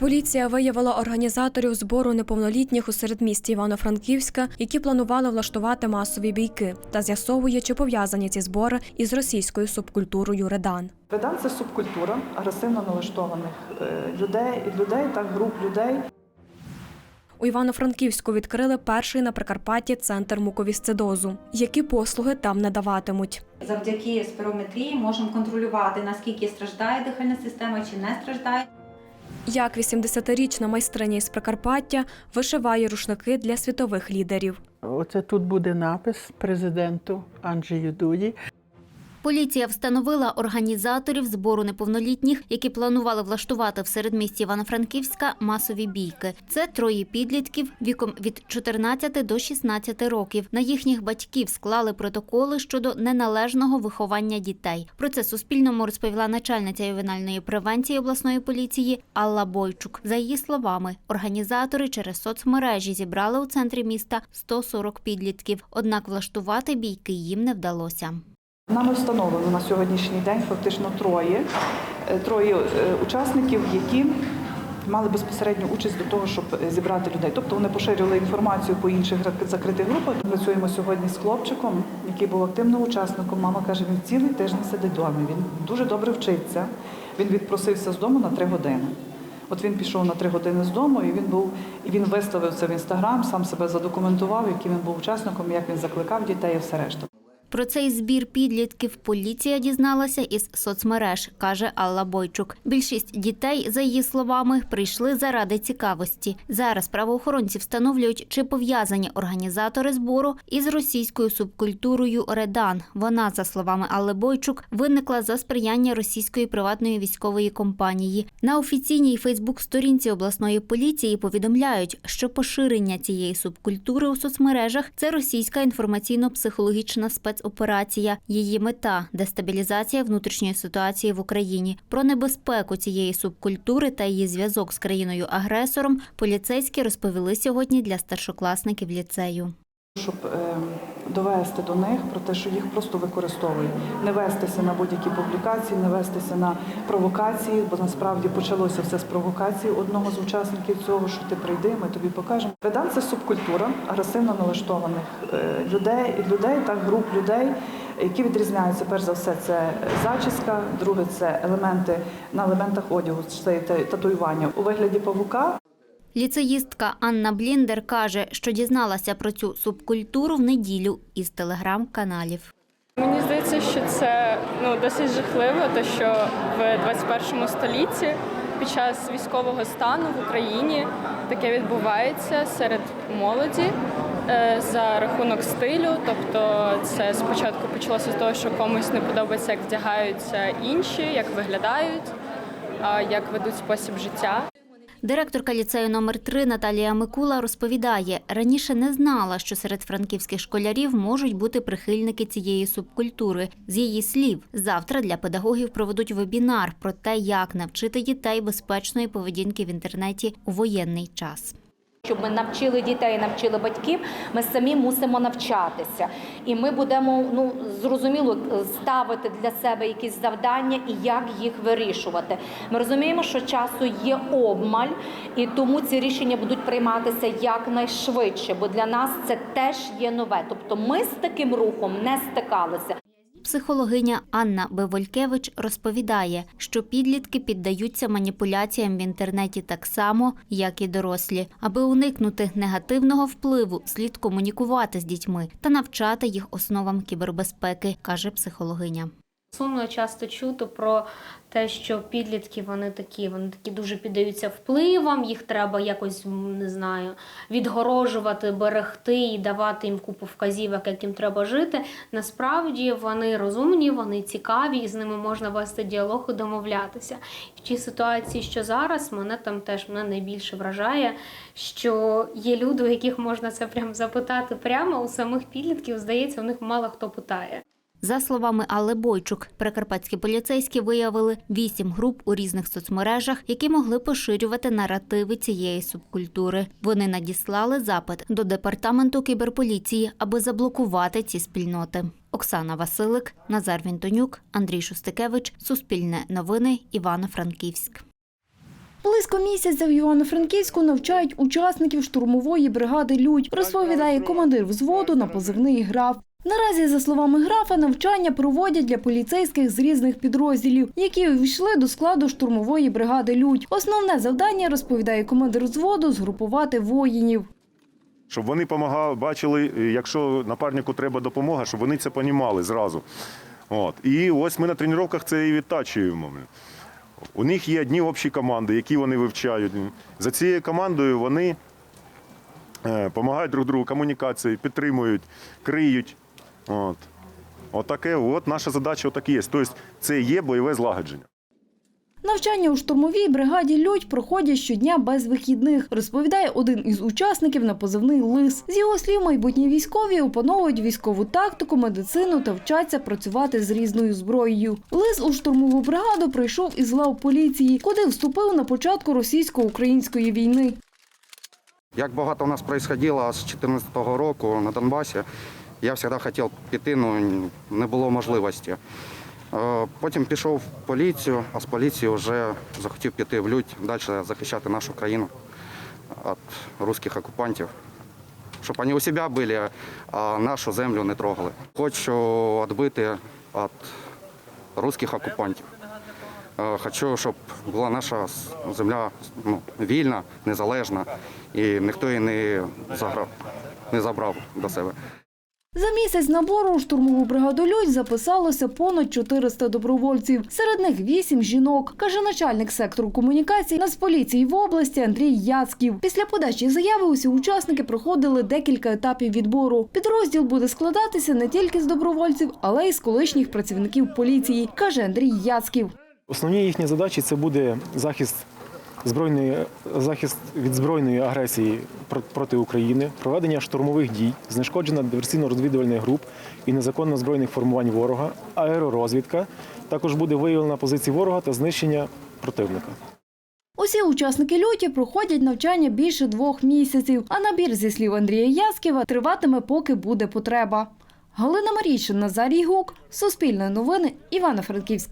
Поліція виявила організаторів збору неповнолітніх у середмісті Івано-Франківська, які планували влаштувати масові бійки, та з'ясовує, чи пов'язані ці збори із російською субкультурою Редан. Редан це субкультура агресивно налаштованих е, людей, людей так груп людей. У Івано-Франківську відкрили перший на Прикарпатті центр муковісцидозу. Які послуги там надаватимуть? Завдяки спірометрії можемо контролювати, наскільки страждає дихальна система чи не страждає. Як 80-річна майстриня із Прикарпаття вишиває рушники для світових лідерів. Оце тут буде напис президенту Анджею Дуді. Поліція встановила організаторів збору неповнолітніх, які планували влаштувати в середмісті Івано-Франківська масові бійки. Це троє підлітків віком від 14 до 16 років. На їхніх батьків склали протоколи щодо неналежного виховання дітей. Про це Суспільному розповіла начальниця ювенальної превенції обласної поліції Алла Бойчук. За її словами, організатори через соцмережі зібрали у центрі міста 140 підлітків. Однак влаштувати бійки їм не вдалося. Нами встановлено на сьогоднішній день фактично троє, е, троє е, учасників, які мали безпосередню участь до того, щоб е, зібрати людей. Тобто вони поширювали інформацію по інших закритих групах. Працюємо сьогодні з хлопчиком, який був активним учасником. Мама каже, він цілий тиждень сидить вдома. Він дуже добре вчиться. Він відпросився з дому на три години. От він пішов на три години з дому, і він був і він виставив це в інстаграм, сам себе задокументував, яким він був учасником, як він закликав дітей і все решта. Про цей збір підлітків поліція дізналася із соцмереж, каже Алла Бойчук. Більшість дітей, за її словами, прийшли заради цікавості. Зараз правоохоронці встановлюють, чи пов'язані організатори збору із російською субкультурою Редан. Вона, за словами Алли Бойчук, виникла за сприяння російської приватної військової компанії. На офіційній Фейсбук-сторінці обласної поліції повідомляють, що поширення цієї субкультури у соцмережах це російська інформаційно-психологічна спецоперація. Її мета дестабілізація внутрішньої ситуації в Україні. Про небезпеку цієї субкультури та її зв'язок з країною-агресором поліцейські розповіли сьогодні для старшокласників ліцею. щоб е, довести до них про те, що їх просто використовують, не вестися на будь-які публікації, не вестися на провокації, бо насправді почалося все з провокації одного з учасників цього, що ти прийди, ми тобі покажемо. Редан це субкультура агресивно налаштованих е, людей, людей так груп людей. Які відрізняються перш за все, це зачіска, друге це елементи на елементах одягу, це татуювання у вигляді павука. Ліцеїстка Анна Бліндер каже, що дізналася про цю субкультуру в неділю із телеграм-каналів. Мені здається, що це ну досить жахливо, те, що в 21 столітті під час військового стану в Україні таке відбувається серед молоді е, за рахунок стилю. Тобто, це спочатку почалося з того, що комусь не подобається, як вдягаються інші, як виглядають, як ведуть спосіб життя. Директорка ліцею номер 3 Наталія Микула розповідає, раніше не знала, що серед франківських школярів можуть бути прихильники цієї субкультури. З її слів, завтра для педагогів проведуть вебінар про те, як навчити дітей безпечної поведінки в інтернеті у воєнний час. Щоб ми навчили дітей, навчили батьків, ми самі мусимо навчатися. І ми будемо ну зрозуміло ставити для себе якісь завдання і як їх вирішувати. Ми розуміємо, що часу є обмаль, і тому ці рішення будуть прийматися якнайшвидше, бо для нас це теж є нове. Тобто ми з таким рухом не стикалися. Психологиня Анна Беволькевич розповідає, що підлітки піддаються маніпуляціям в інтернеті так само, як і дорослі. Аби уникнути негативного впливу, слід комунікувати з дітьми та навчати їх основам кібербезпеки, каже психологиня. Сумно часто чути про те, що підлітки вони такі, вони такі дуже піддаються впливам, їх треба якось не знаю, відгорожувати, берегти і давати їм купу вказівок, як їм треба жити. Насправді вони розумні, вони цікаві, і з ними можна вести діалог і домовлятися. В тій ситуації, що зараз, мене там теж мене найбільше вражає, що є люди, у яких можна це прямо запитати прямо у самих підлітків. Здається, у них мало хто питає. За словами Алли Бойчук, прикарпатські поліцейські виявили вісім груп у різних соцмережах, які могли поширювати наративи цієї субкультури. Вони надіслали запит до департаменту кіберполіції, аби заблокувати ці спільноти. Оксана Василик, Назар Вінтонюк, Андрій Шустикевич, Суспільне новини, Івано-Франківськ. Близько місяця в Івано-Франківську навчають учасників штурмової бригади Людь, розповідає командир взводу на позивний граф. Наразі, за словами графа, навчання проводять для поліцейських з різних підрозділів, які увійшли до складу штурмової бригади Людь. Основне завдання, розповідає командир взводу, згрупувати воїнів. щоб вони помагали, бачили, е, якщо напарнику треба допомога, щоб вони це понімали зразу. От. І ось ми на тренуваннях це і відтачуємо. У них є одні общі команди, які вони вивчають. За цією командою вони допомагають друг другу комунікації, підтримують, криють. От. Отаке, от наша задача отак є. Тобто це є бойове злагодження. Навчання у штурмовій бригаді Людь проходять щодня без вихідних, розповідає один із учасників на позивний лис. З його слів, майбутні військові опановують військову тактику, медицину та вчаться працювати з різною зброєю. Лис у штурмову бригаду прийшов із лав поліції, куди вступив на початку російсько-української війни. Як багато у нас происходило з 2014 року на Донбасі, я завжди хотів піти, але не було можливості. Е, Потім пішов в поліцію, а з поліції вже захотів піти в лють, далі захищати нашу країну від русських окупантів. Щоб вони у себе були, а нашу землю не трогали. Хочу відбити від русських окупантів. Е, Хочу, щоб була наша земля ну, вільна, незалежна, і ніхто її не заграв, не забрав до себе. За місяць набору у штурмову бригаду Людь записалося понад 400 добровольців. Серед них 8 жінок, каже начальник сектору комунікацій Нацполіції в області Андрій Яцьків. Після подачі заяви усі учасники проходили декілька етапів відбору. Підрозділ буде складатися не тільки з добровольців, але й з колишніх працівників поліції, каже Андрій Яцьків. Основні їхні задачі це буде захист збройної захист від збройної агресії пр- проти України, проведення штурмових дій, знешкодження диверсійно-розвідувальних груп і незаконно збройних формувань ворога, аеророзвідка. Також буде виявлена позиції ворога та знищення противника. Усі учасники люті проходять навчання більше двох місяців, а набір, зі слів Андрія Ясківа, триватиме, поки буде потреба. Галина Марійшин, Назарій Гук, Суспільне новини, Івано-Франківськ.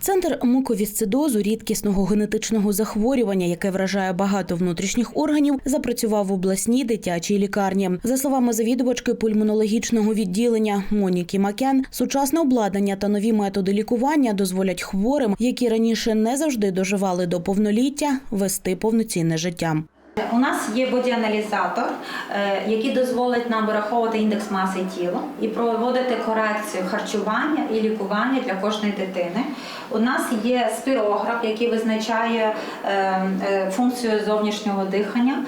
Центр муковісцидозу рідкісного генетичного захворювання, яке вражає багато внутрішніх органів, запрацював в обласній дитячій лікарні. За словами завідувачки пульмонологічного відділення Моніки Макян, сучасне обладнання та нові методи лікування дозволять хворим, які раніше не завжди доживали до повноліття, вести повноцінне життя. У нас є бодіаналізатор, е, який дозволить нам вираховувати індекс маси тіла і проводити корекцію харчування і лікування для кожної дитини. У нас є спірограф, який визначає е, е, функцію зовнішнього дихання,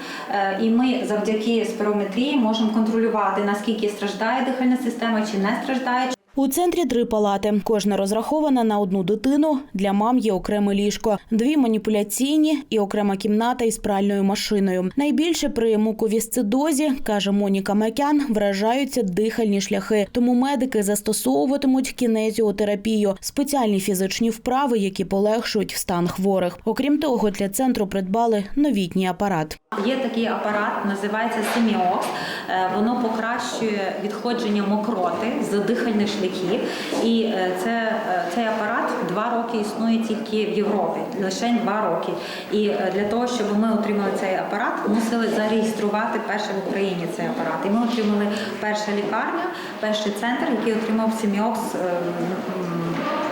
і ми завдяки спірометрії можемо контролювати наскільки страждає дихальна система чи не страждає. У центрі три палати. Кожна розрахована на одну дитину. Для мам є окреме ліжко, дві маніпуляційні і окрема кімната із пральною машиною. Найбільше при муковісцидозі, каже Моніка Макян, вражаються дихальні шляхи. Тому медики застосовуватимуть кінезіотерапію, спеціальні фізичні вправи, які полегшують стан хворих. Окрім того, для центру придбали новітній апарат. Є такий апарат, називається Семіокс. Е, Воно покращує відходження мокроти з дихальних шляхів. І е, це, е, цей апарат два роки існує тільки в Європі, лише два роки. І е, для того, щоб ми отримали цей апарат, мусили зареєструвати перше в Україні цей апарат. І ми отримали перша лікарня, перший центр, який отримав Семіокс е,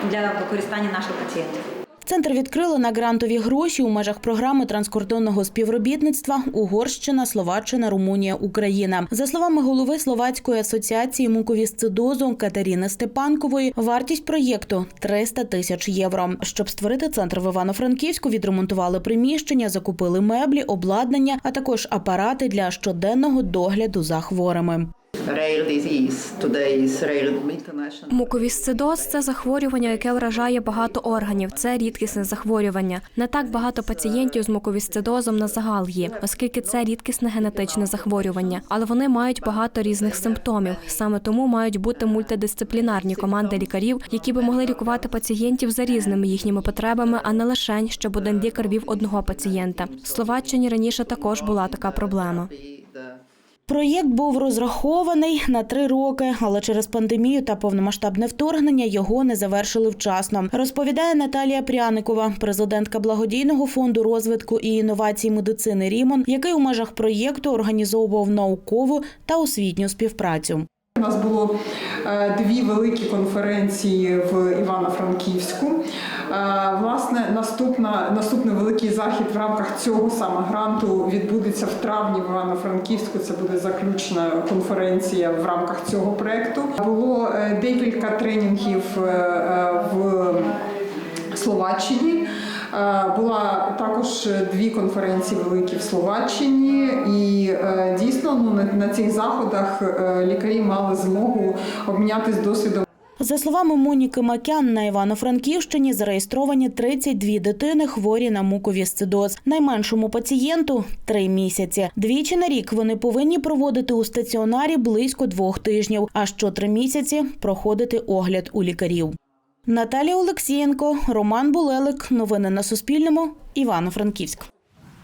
для використання наших пацієнтів. Центр відкрили на грантові гроші у межах програми транскордонного співробітництва Угорщина, Словаччина, Румунія, Україна. За словами голови Словацької асоціації муковісцидозу Катерини Степанкової, вартість проєкту 300 тисяч євро. Щоб створити центр в Івано-Франківську, відремонтували приміщення, закупили меблі, обладнання, а також апарати для щоденного догляду за хворими. Муковісцидоз – це захворювання, яке вражає багато органів. Це рідкісне захворювання. Не так багато пацієнтів з муковісцидозом на загал є, оскільки це рідкісне генетичне захворювання. Але вони мають багато різних симптомів. Саме тому мають бути мультидисциплінарні команди лікарів, які би могли лікувати пацієнтів за різними їхніми потребами, а не лише щоб один лікар вів одного пацієнта. В Словаччині раніше також була така проблема. Проєкт був розрахований на три роки, але через пандемію та повномасштабне вторгнення його не завершили вчасно. Розповідає Наталія Пряникова, президентка благодійного фонду розвитку і інновацій медицини Рімон, який у межах проєкту організовував наукову та освітню співпрацю. У нас було е, дві великі конференції в Івано-Франківську. Е, Власне, наступна, наступний великий захід в рамках цього саме гранту відбудеться в травні в Івано-Франківську. Це буде заключна конференція в рамках цього проєкту. Було е, декілька тренінгів в Словаччині. Е, Була також дві конференції великі в Словаччині, і е, дійсно ну, на, цих заходах е, лікарі мали змогу обмінятись досвідом. За словами Моніки Макян, на Івано-Франківщині зареєстровані 32 дитини хворі на муковісцидоз. Найменшому пацієнту – три місяці. Двічі на рік вони повинні проводити у стаціонарі близько двох тижнів, а що три місяці проходити огляд у лікарів. Наталія Олексієнко, Роман Булелик. Новини на Суспільному. Івано-Франківськ.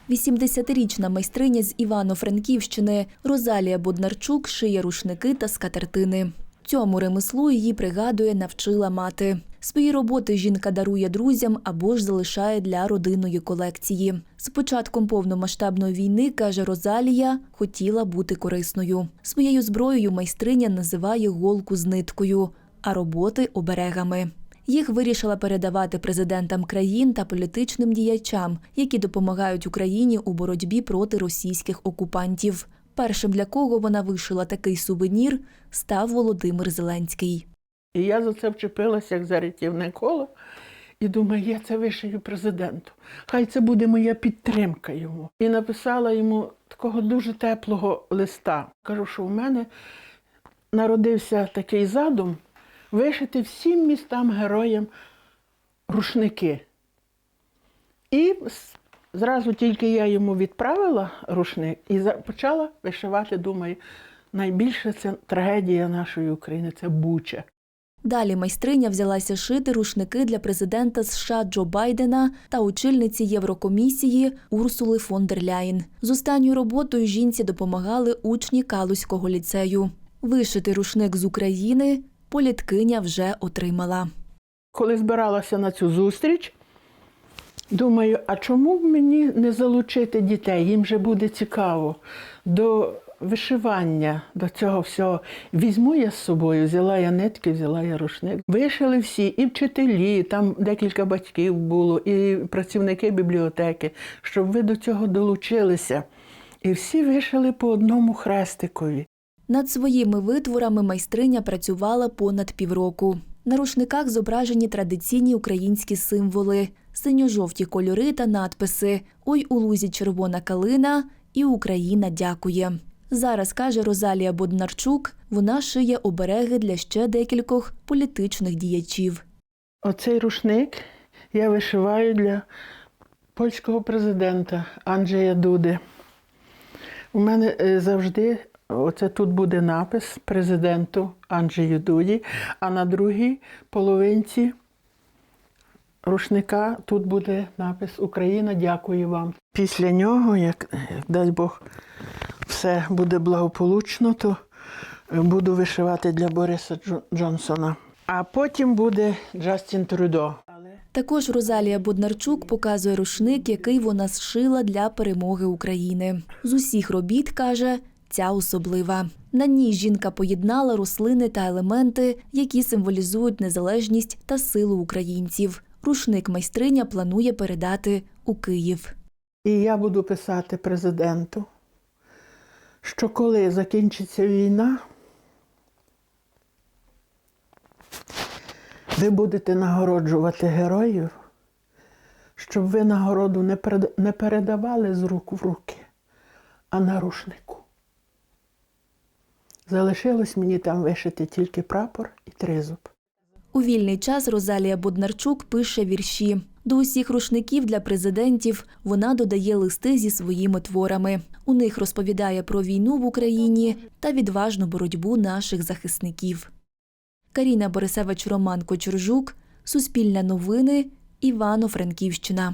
80-річна майстриня з Івано-Франківщини Розалія Боднарчук шиє рушники та скатертини. Цьому ремеслу її пригадує, навчила мати. Свої роботи жінка дарує друзям або ж залишає для родинної колекції. З початком повномасштабної війни, каже Розалія, хотіла бути корисною. Своєю зброєю майстриня називає голку з ниткою, а роботи оберегами. Їх вирішила передавати президентам країн та політичним діячам, які допомагають Україні у боротьбі проти російських окупантів. Першим для кого вона вишила такий сувенір, став Володимир Зеленський. І я за це вчепилася як за рятівне коло. І думаю, я це вишию президенту. Хай це буде моя підтримка йому. І написала йому такого дуже теплого листа. Кажу, що в мене народився такий задум вишити всім містам героям рушники. І зразу тільки я йому відправила рушник і почала вишивати, думаю, найбільше це трагедія нашої України це Буча. Далі майстриня взялася шити рушники для президента США Джо Байдена та очільниці Єврокомісії Урсули фон дер Ляєн. З останньою роботою жінці допомагали учні Калузького ліцею. Вишити рушник з України політкиня вже отримала. Коли збиралася на цю зустріч, думаю, а чому б мені не залучити дітей? Їм же буде цікаво до вишивання, до цього всього. Візьму я з собою, взяла я нитки, взяла я рушник. Вишили всі, і вчителі, там декілька батьків було, і працівники бібліотеки, щоб ви до цього долучилися. І всі вишили по одному хрестикові. Над своїми витворами майстриня працювала понад півроку. На рушниках зображені традиційні українські символи, синьо-жовті кольори та надписи Ой у лузі червона калина і Україна дякує. Зараз каже Розалія Боднарчук, вона шиє обереги для ще декількох політичних діячів. Оцей рушник я вишиваю для польського президента Анджея Дуди. У мене е, завжди оце тут буде напис президенту Анджею Дуді, а на другій половинці рушника тут буде напис Україна, дякую вам. Після нього, як дай Бог, все буде благополучно, то буду вишивати для Бориса Джонсона. А потім буде Джастін Трюдо. Також Розалія Боднарчук показує рушник, який вона зшила для перемоги України. З усіх робіт каже, ця особлива. На ній жінка поєднала рослини та елементи, які символізують незалежність та силу українців. Рушник майстриня планує передати у Київ. І я буду писати президенту, що коли закінчиться війна, ви будете нагороджувати героїв, щоб ви нагороду не передавали з рук в руки, а на рушнику. Залишилось мені там вишити тільки прапор і тризуб. У вільний час Розалія Боднарчук пише вірші. До усіх рушників для президентів вона додає листи зі своїми творами. У них розповідає про війну в Україні та відважну боротьбу наших захисників. Каріна Борисевич, Роман Кочержук, Суспільне новини, Івано-Франківщина.